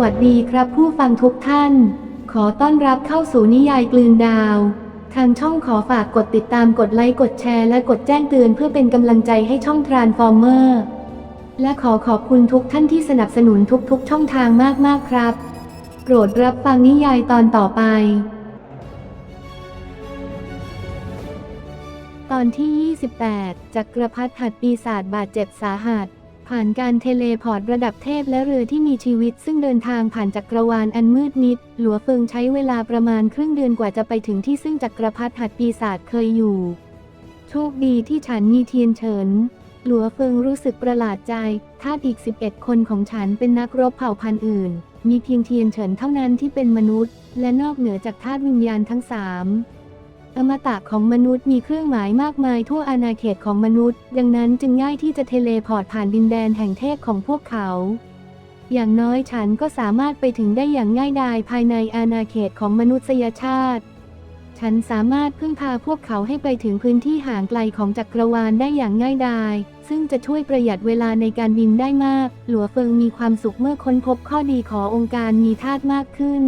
วัสดีครับผู้ฟังทุกท่าน ขอต้อนรับเข้าสู่นิยายกลืนดาว ทางช่องขอฝากกดติดตามกดไลค์กดแชร์และกดแจ้งเตือนเพื่อเป็นกำลังใจให้ช่องทรานฟอร์เมอร์และขอขอบคุณทุกท่านที่สนับสนุนทุกๆ ช่องทางมากๆครับ โปรดรับฟังนิยายตอนต่อไป ตอนที่ 28 จักรพรรดิหัดปีศาจบาดเจ็บสาหัส ผ่านการเทเลพอร์ตระดับเทพและเรือที่มีชีวิต ซึ่งเดินทางผ่านจักรวาลอันมืดมิด หลัวเฟิงใช้เวลาประมาณครึ่งเดือนกว่าจะไปถึงที่ซึ่งจักรพรรดิหัดปีศาจเคยอยู่ โชคดีที่ฉันมีเทียนเฉินหลัวเฟิงรู้สึกประหลาดใจทาอีก 11 คนของฉันเป็นนักรบเผ่าพันธุ์อื่น มีเพียงเทียนเฉินเท่านั้นที่เป็นมนุษย์ และนอกเหนือจากธาตุวิญญาณทั้งสาม อมตะของมนุษย์มีเครื่องหมายมากมายทั่วอาณาเขตของมนุษย์ ดังนั้นจึงง่ายที่จะเทเลพอร์ตผ่านดินแดนแห่งเทพของพวกเขา อย่างน้อยฉันก็สามารถไปถึงได้อย่างง่ายดายภายในอาณาเขตของมนุษยชาติ ฉันสามารถพึ่งพาพวกเขาให้ไปถึงพื้นที่ห่างไกลของจักรวาลได้อย่างง่ายดาย ซึ่งจะช่วยประหยัดเวลาในการบินได้มาก หลัวเฟิงมีความสุขเมื่อค้นพบข้อดีขององค์การมีธาตุมากขึ้น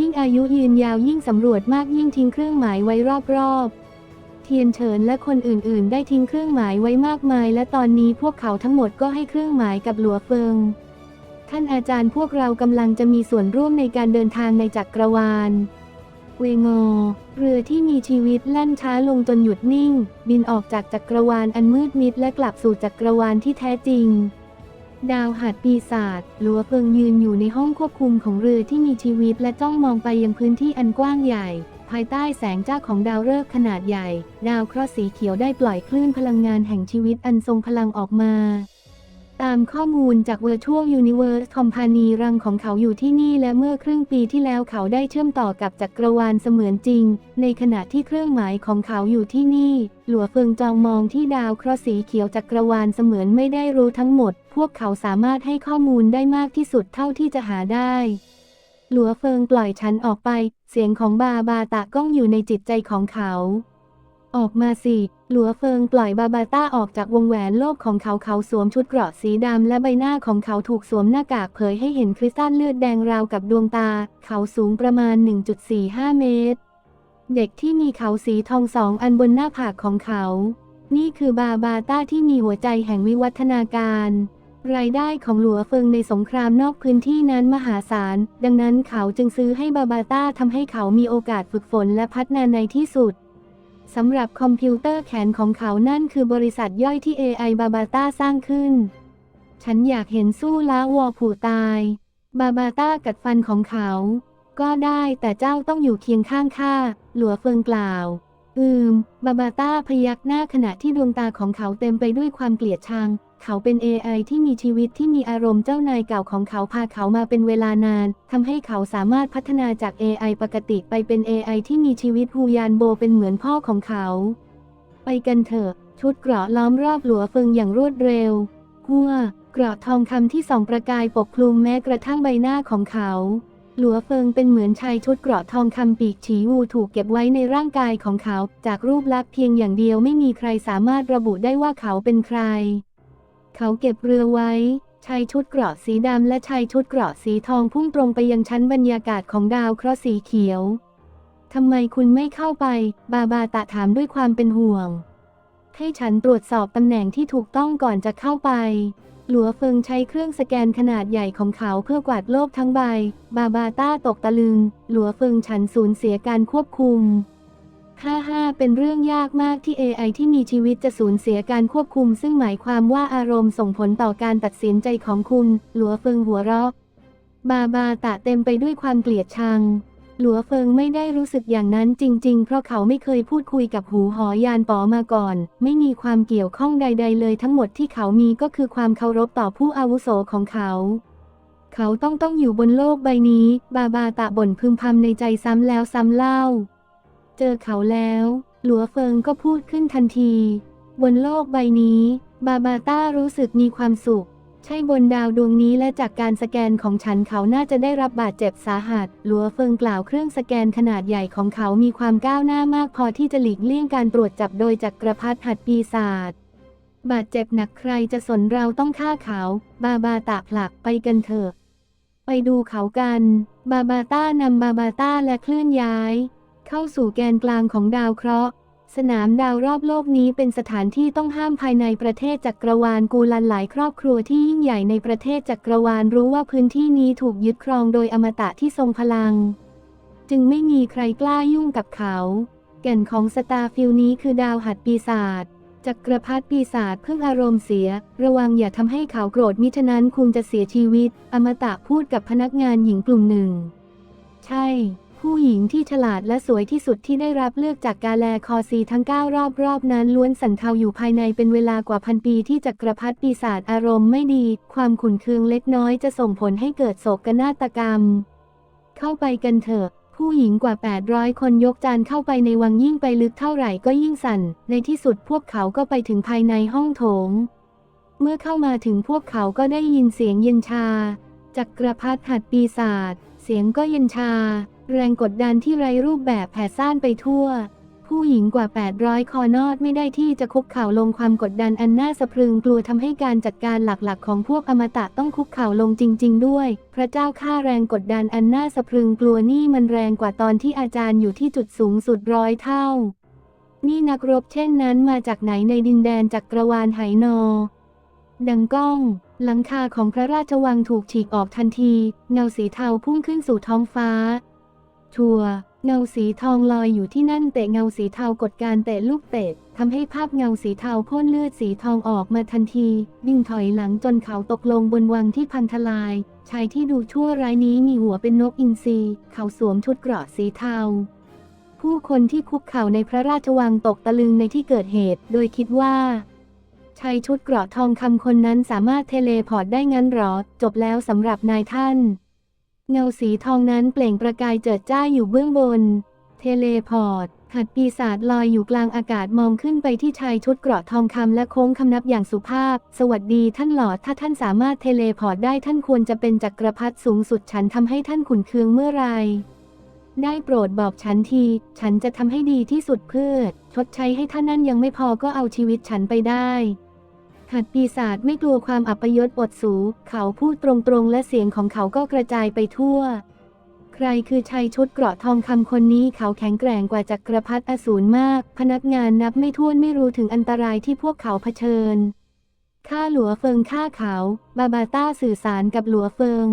ยิ่งอายุยืนยาวยิ่งสำรวจมากยิ่งทิ้งเครื่องหมายไว้รอบๆ เทียนเฉินและคนอื่นๆ ได้ทิ้งเครื่องหมายไว้มากมาย และตอนนี้พวกเขาทั้งหมดก็ให้เครื่องหมายกับหลัวเฟิง ท่านอาจารย์พวกเรากำลังจะมีส่วนร่วมในการเดินทางในจักรวาล เวงอ เรือที่มีชีวิตแล่นช้าลงจนหยุดนิ่ง บินออกจากจักรวาลอันมืดมิดและกลับสู่จักรวาลที่แท้จริง ดาวหัดปีศาจหลัวเฟิงยืนอยู่ในห้องควบคุมของเรือที่มีชีวิตและจ้องมองไปยังพื้นที่อันกว้างใหญ่ ภายใต้แสงจ้าของดาวฤกษ์ขนาดใหญ่ ดาวเคราะห์สีเขียวได้ปล่อยคลื่นพลังงานแห่งชีวิตอันทรงพลังออกมา ตามข้อมูลจาก Virtual Universe Company รังของเขาอยู่ที่นี่และเมื่อครึ่งปีที่แล้วเขาได้เชื่อมต่อกับจักรวาลเสมือนจริง ในขณะที่เครื่องหมายของเขาอยู่ที่นี่ หลัวเฟิงจองมองที่ดาวเคราะห์สีเขียวจักรวาลเสมือนไม่ได้รู้ทั้งหมด พวกเขาสามารถให้ข้อมูลได้มากที่สุดเท่าที่จะหาได้หลัวเฟิงปล่อยฉันออกไป เสียงของบาบาตะก้องอยู่ในจิตใจของเขา ออกมาสิ หลัวเฟิงปล่อยบาบาต้าออกจากวงแหวนโลกของเขาเขาสวมชุดเกราะสีดำและใบหน้าของเขาถูกสวมหน้ากากเผยให้เห็นคริสตัลเลือดแดงราวกับดวงตา เขาสูงประมาณ 1.45 เมตร เด็กที่มีเขาสีทองสองอันบนหน้าผากของเขา นี่คือบาบาต้าที่มีหัวใจแห่งวิวัฒนาการ รายได้ของหลัวเฟิงในสงครามนอกพื้นที่นั้นมหาศาล ดังนั้นเขาจึงซื้อให้บาบาต้าทำให้เขามีโอกาสฝึกฝนและพัฒนาในที่สุด สำหรับคอมพิวเตอร์แขนของเขานั่นคือบริษัทย่อยที่ AI บาบาต้าสร้างขึ้น ฉันอยากเห็นสู้ล้าวอผู้ตาย บาบาต้ากัดฟันของเขา ก็ได้แต่เจ้าต้องอยู่เคียงข้างข้า หลัวเฟิงกล่าว อืม บาบาต้าพยักหน้าขณะที่ดวงตาของเขาเต็มไปด้วยความเกลียดชัง เขาเป็น AI ที่มีชีวิตที่มีอารมณ์เจ้านายเก่าของเขาพาเขามาเป็นเวลานานทำให้เขาสามารถพัฒนาจาก AI ปกติไปเป็น AI ที่มีชีวิตฮูยานโบเป็นเหมือนพ่อของเขา ไปกันเถอะ ชุดเกราะล้อมรอบหลัวเฟิงอย่างรวดเร็วหัวเกราะทองคำที่ส่องประกายปกคลุมแม้กระทั่งใบหน้าของเขา หลัวเฟิงเป็นเหมือนชายชุดเกราะทองคำปีกฉีวูถูกเก็บไว้ในร่างกายของเขา จากรูปลักษณ์เพียงอย่างเดียวไม่มีใครสามารถระบุได้ว่าเขาเป็นใคร เขาเก็บเรือไว้ ชายชุดเกราะสีดำและชายชุดเกราะสีทองพุ่งตรงไปยังชั้นบรรยากาศของดาวเคราะห์สีเขียว ทำไมคุณไม่เข้าไป บาบาตะถามด้วยความเป็นห่วง ให้ฉันตรวจสอบตำแหน่งที่ถูกต้องก่อนจะเข้าไป หลัวเฟิงใช้เครื่องสแกนขนาดใหญ่ของเขาเพื่อกวาดโลกทั้งใบ บาบาต้าตกตะลึง หลัวเฟิงฉันสูญเสียการควบคุม 55เป็นเรื่องยากมากที่ AI ที่มีชีวิตจะสูญเสียการควบคุม ซึ่งหมายความว่าอารมณ์ส่งผลต่อการตัดสินใจของคุณ หลัวเฟิงหัวเราะบาบาตะเต็มไปด้วยความเกลียดชัง หลัวเฟิงไม่ได้รู้สึกอย่างนั้นจริง ๆ เพราะเขาไม่เคยพูดคุยกับหูหอยานป๋อมาก่อน ไม่มีความเกี่ยวข้องใด ๆ เลยทั้งหมดที่เขามีก็คือความเคารพต่อผู้อาวุโสของเขาเขาต้องต้องอยู่บนโลกใบนี้ บาบาตะบ่นพึมพำในใจซ้ำแล้วซ้ำเล่า เจอเขาแล้ว หลัวเฟิงก็พูดขึ้นทันที บนโลกใบนี้ บาบาต้ารู้สึกมีความสุข ใช่บนดาวดวงนี้และจากการสแกนของฉันเขาน่าจะได้รับบาดเจ็บสาหัส หลัวเฟิงกล่าวเครื่องสแกนขนาดใหญ่ของเขามีความก้าวหน้ามากพอที่จะหลีกเลี่ยงการตรวจจับโดยจักรพรรดิหัดปีศาจบาดเจ็บหนักใครจะสนเราต้องฆ่าเขา บาบาตะผลักไปกันเถอะ ไปดูเขากัน บาบาต้านำบาบาต้าและเคลื่อนย้าย เข้าสู่แกนกลางของดาวเคราะห์ สนามดาวรอบโลกนี้เป็นสถานที่ต้องห้ามภายในประเทศจักรวาลกูลันหลายครอบครัวที่ยิ่งใหญ่ในประเทศจักรวาลรู้ว่าพื้นที่นี้ถูกยึดครองโดยอมตะที่ทรงพลัง จึงไม่มีใครกล้ายุ่งกับเขา แก่นของสตาร์ฟิลนี้คือดาวหัดปีศาจจักรพรรดิปีศาจเพิ่งอารมณ์เสีย ระวังอย่าทำให้เขาโกรธมิฉะนั้นคุณจะเสียชีวิต อมตะพูดกับพนักงานหญิงกลุ่มหนึ่ง ใช่ ผู้หญิงที่ฉลาดและสวยที่สุดที่ได้รับเลือกจากกาแลคอซีทั้ง 9 รอบๆนั้นล้วนสันเทาอยู่ภายในเป็นเวลากว่าพันปีที่จักรพรรดิปีศาจอารมณ์ไม่ดี ความขุ่นเคืองเล็กน้อยจะส่งผลให้เกิดโศกนาฏกรรม เข้าไปกันเถอะ ผู้หญิงกว่า 800 คนยกจานเข้าไปในวังยิ่งไปลึกเท่าไหร่ก็ยิ่งสั่น ในที่สุดพวกเขาก็ไปถึงภายในห้องโถง เมื่อเข้ามาถึงพวกเขาก็ได้ยินเสียงเย็นชาจักรพรรดิหัดปีศาจเสียงก็เย็นชา แรงกดดันที่ไร้รูปแบบแผ่ซ่านไปทั่ว ผู้หญิงกว่า 800 คอนอดไม่ได้ที่จะคุกเข่าลงความกดดันอันน่าสะพรึงกลัวทำให้การจัดการหลักๆ ของพวกอมตะต้องคุกเข่าลงจริง ๆ ด้วย พระเจ้าค่าแรงกดดันอันน่าสะพรึงกลัวนี่มันแรงกว่าตอนที่อาจารย์อยู่ที่จุดสูงสุดร้อยเท่า นี่นักรบเช่นนั้นมาจากไหนในดินแดนจักรวาลไหนอดังก้อง หลังคาของพระราชวังถูกฉีกออกทันที เงาสีเทาพุ่งขึ้นสู่ท้องฟ้า ชัวร์เงาสีทองลอยอยู่ที่นั่นเตะเงาสีเทากดการเตะลูกเตะทำให้ภาพเงาสีเทาพ่นเลือดสีทองออกมาทันทีวิ่งถอยหลังจนเขาตกลงบนวังที่พังทลายชายที่ดูชั่วร้ายนี้มีหัวเป็นนกอินทรีเขาสวมชุดเกราะสีเทาผู้คนที่คุกเข่าในพระราชวังตกตะลึงในที่เกิดเหตุ โดยคิดว่าชายชุดเกราะทองคำคนนั้นสามารถเทเลพอร์ตได้งั้นหรอ จบแล้วสำหรับนายท่าน เงาสีทองนั้นเปล่งประกายเจิดจ้าอยู่เบื้องบน เทเลพอร์ต หัดปีศาจลอยอยู่กลางอากาศมองขึ้นไปที่ชายชุดเกราะทองคำและโค้งคำนับอย่างสุภาพ สวัสดีท่านหลอด ถ้าท่านสามารถเทเลพอร์ตได้ท่านควรจะเป็นจักรพรรดิสูงสุดฉันทำให้ท่านขุนเคืองเมื่อไรได้โปรดบอกฉันที ฉันจะทำให้ดีที่สุดเพื่อชดใช้ให้ท่านนั่นยังไม่พอก็เอาชีวิตฉันไปได้ หัดปีศาจไม่กลัวความอัปยศอดสู เขาพูดตรงๆ และเสียงของเขาก็กระจายไปทั่ว ใครคือชายชุดเกราะทองคำคนนี้เขาแข็งแกร่งกว่าจักรพรรดิอสูรมาก พนักงานนับไม่ถ้วนไม่รู้ถึงอันตรายที่พวกเขาเผชิญ ข้าหลัวเฟิงฆ่าเขา บาบาต้าสื่อสารกับหลัวเฟิง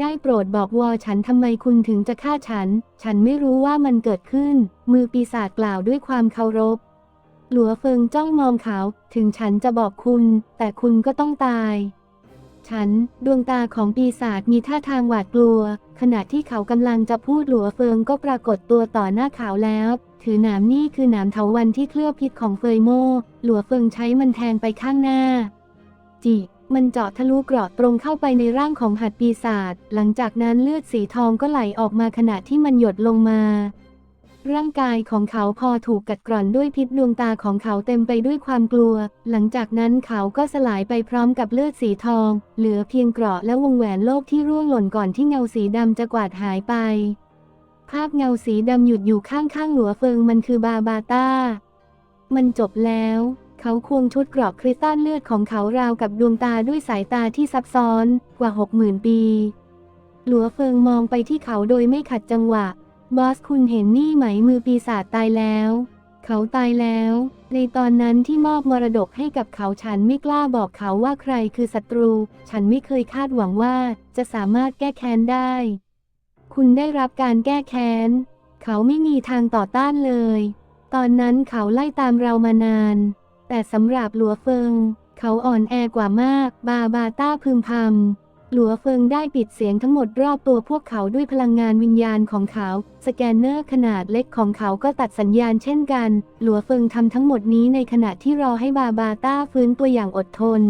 ได้โปรดบอกวอฉันทำไมคุณถึงจะฆ่าฉัน ฉันไม่รู้ว่ามันเกิดขึ้น มือปีศาจกล่าวด้วยความเคารพ หลัวเฟิงจ้องมองเขา ถึงฉันจะบอกคุณ แต่คุณก็ต้องตาย ฉัน ดวงตาของปีศาจมีท่าทางหวาดกลัว ขณะที่เขากำลังจะพูดหลัวเฟิงก็ปรากฏตัวต่อหน้าเขาแล้ว ถือหนามนี่คือหนามเถาวันที่เคลือบพิษของเฟยโมหลัวเฟิงใช้มันแทงไปข้างหน้า จิมันเจาะทะลุเกราะตรงเข้าไปในร่างของหัดปีศาจ หลังจากนั้นเลือดสีทองก็ไหลออกมาขณะที่มันหยดลงมา ร่างกายของเขาพอถูกกัดกร่อนด้วยพิษดวงตาของเขาเต็มไปด้วยความกลัว หลังจากนั้นเขาก็สลายไปพร้อมกับเลือดสีทอง เหลือเพียงเกราะและวงแหวนโลกที่ร่วงหล่นก่อนที่เงาสีดำจะกวาดหายไป ภาพเงาสีดำหยุดอยู่ข้างๆหลัวเฟิงมันคือบาบาต้า มันจบแล้ว เขาควงชุดเกราะคริสตัลเลือดของเขาราวกับดวงตาด้วยสายตาที่ซับซ้อนกว่าหกหมื่นปี หลัวเฟิงมองไปที่เขาโดยไม่ขัดจังหวะ บอสคุณเห็นนี่ไหมมือปีศาจตายแล้ว เขาตายแล้ว ในตอนนั้นที่มอบมรดกให้กับเขาฉันไม่กล้าบอกเขาว่าใครคือศัตรู ฉันไม่เคยคาดหวังว่าจะสามารถแก้แค้นได้ คุณได้รับการแก้แค้น เขาไม่มีทางต่อต้านเลย ตอนนั้นเขาไล่ตามเรามานาน แต่สำหรับหลัวเฟิง เขาอ่อนแอกว่ามาก บาบาต้าพึมพำ หลัวเฟิงได้ปิดเสียงทั้งหมดรอบตัวพวกเขาด้วยพลังงานวิญญาณของเขา สแกนเนอร์ขนาดเล็กของเขาก็ตัดสัญญาณเช่นกัน หลัวเฟิงทำทั้งหมดนี้ในขณะที่รอให้บาบาต้าฟื้นตัวอย่างอดทน